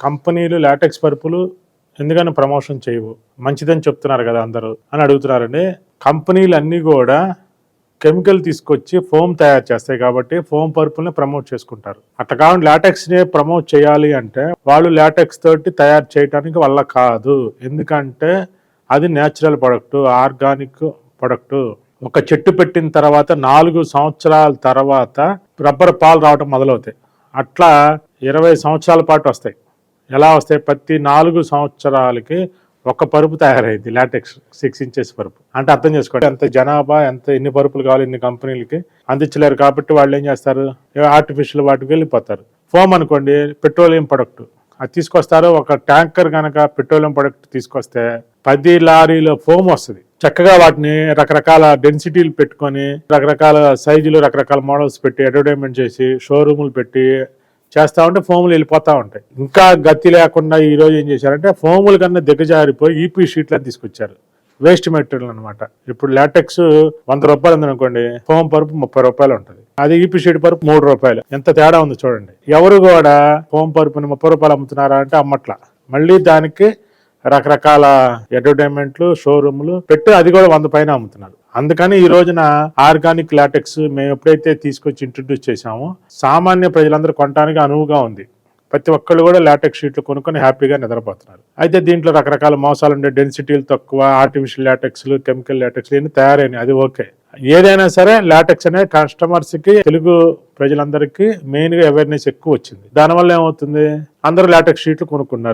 కంపెనీలు లాటెక్స్ పరుపులు ఎందుకని ప్రమోషన్ చేయవు? మంచిదని చెప్తున్నారు కదా అందరూ అని అడుగుతున్నారండి. కంపెనీలు అన్నీ కూడా కెమికల్ తీసుకొచ్చి ఫోమ్ తయారు చేస్తాయి కాబట్టి ఫోమ్ పరుపుల్ని ప్రమోట్ చేసుకుంటారు. అట్లా కాబట్టి లాటెక్స్ని ప్రమోట్ చేయాలి అంటే వాళ్ళు లాటెక్స్ తోటి తయారు చేయడానికి వల్ల కాదు. ఎందుకంటే అది నేచురల్ ప్రొడక్ట్ ఆర్గానిక్ ప్రొడక్ట్. ఒక చెట్టు పెట్టిన తర్వాత నాలుగు సంవత్సరాల తర్వాత రబ్బర్ పాలు రావడం మొదలవుతాయి. అట్లా ఇరవై సంవత్సరాల పాటు వస్తాయి. ఎలా వస్తాయి ప్రతి నాలుగు సంవత్సరాలకి ఒక పరుపు తయారైంది లాటెక్స్ సిక్స్ ఇంచెస్ పరుపు. అంటే అర్థం చేసుకోండి ఎంత జనాభా ఎంత ఎన్ని పరుపులు కావాలి ఇన్ని కంపెనీలకి అందించలేరు కాబట్టి వాళ్ళు ఏం చేస్తారు? ఆర్టిఫిషియల్ వాటికి వెళ్ళిపోతారు. ఫోమ్ అనుకోండి పెట్రోలియం ప్రొడక్ట్. అది తీసుకొస్తారు ఒక ట్యాంకర్ కనుక పెట్రోలియం ప్రొడక్ట్ తీసుకొస్తే పది లారీల ఫోమ్ వస్తుంది. చక్కగా వాటిని రకరకాల డెన్సిటీలు పెట్టుకొని రకరకాల సైజులు రకరకాల మోడల్స్ పెట్టి అడ్వర్టైజ్మెంట్ చేసి షోరూములు పెట్టి చేస్తా ఉంటే ఫోములు వెళ్ళిపోతా ఉంటాయి. ఇంకా గతి లేకుండా ఈ రోజు ఏం చేశారంటే ఫోముల కన్నా దిగజారిపోయి ఈపీ షీట్లను తీసుకొచ్చారు. వేస్ట్ మెటీరియల్ అన్నమాట. ఇప్పుడు లాటెక్స్ వంద రూపాయలు ఉందనుకోండి ఫోమ్ పరుపు ముప్పై రూపాయలు ఉంటుంది. అది ఈపీ షీట్ పరుపు మూడు రూపాయలు. ఎంత తేడా ఉంది చూడండి. ఎవరు కూడా ఫోమ్ పరుపుని ముప్పై రూపాయలు అమ్ముతున్నారా అంటే అమ్మట్లా. మళ్ళీ దానికి రకరకాల అడ్వర్టైన్మెంట్లు షోరూమ్లు పెట్టి అది కూడా వంద పైన అమ్ముతున్నారు. అందుకని ఈ రోజున ఆర్గానిక్ లాటెక్స్ మేము ఎప్పుడైతే తీసుకొచ్చి ఇంట్రడ్యూస్ చేశామో సామాన్య ప్రజలందరూ కొనడానికి అనువుగా ఉంది. ప్రతి ఒక్కళ్ళు కూడా లాటెక్స్ షీట్లు కొనుక్కొని హ్యాపీగా నిద్రపోతున్నారు. అయితే దీంట్లో రకరకాల మోసాలు ఉండే డెన్సిటీలు తక్కువ ఆర్టిఫిషియల్ లాటెక్స్లు కెమికల్ లాటెక్స్ ఇవన్నీ తయారైనవి అది ఓకే. ఏదైనా సరే లాటెక్స్ అనే కస్టమర్స్కి తెలుగు ప్రజలందరికీ మెయిన్గా అవేర్నెస్ ఎక్కువ వచ్చింది. దానివల్ల ఏమవుతుంది? అందరూ లాటెక్స్ షీట్లు కొనుక్కున్నారు.